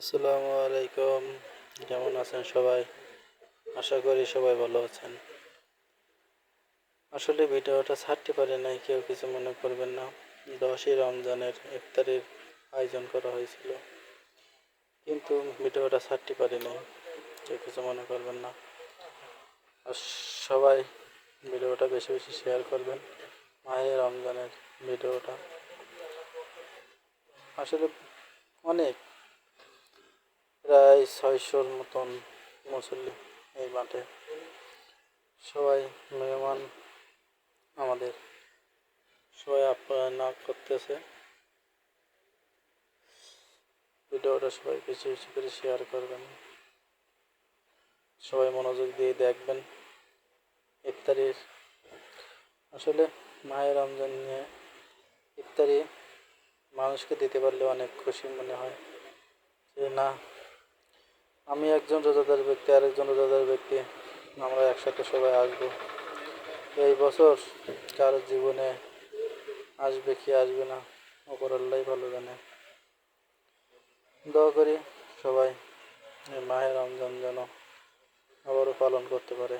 আসসালামু আলাইকুম। কেমন আছেন সবাই? আশা করি সবাই ভালো আছেন। আসলে ভিডিওটা ছাড়তে পারি নাই, কেউ কিছু মনে করবেন না। দশই রমজানের ইফতারির আয়োজন করা হয়েছিল। কিন্তু ভিডিওটা ছাড়তে পারি নাই, কেউ কিছু মনে করবেন না। আর সবাই ভিডিওটা বেশি বেশি শেয়ার করবেন মাহে রমজানের ভিডিওটা। আসলে অনেক প্রায় ছয়শোর মতন মুসল্লি এই মাঠে। সবাই মেহমান আমাদের। সবাই আপ্যায়ন করতেছে। ভিডিওটা সবাই বেশি বেশি করে শেয়ার করবেন। সবাই মনোযোগ দিয়ে দেখবেন। ইফতারির আসলে মায়ের রমজান নিয়ে ইফতারি মানুষকে দিতে পারলে অনেক খুশি মনে হয় যে না আমি একজন রোজাদার ব্যক্তি, আরেকজন রোজাদার ব্যক্তি। আমরা একসাথে সবাই আসব। এই বছর কার জীবনে আসবে কি আসবে না, ওপর আল্লাহ ভালো জানে। দোয়া করি সবাই মাহের রমজান যেন আবারও পালন করতে পারে।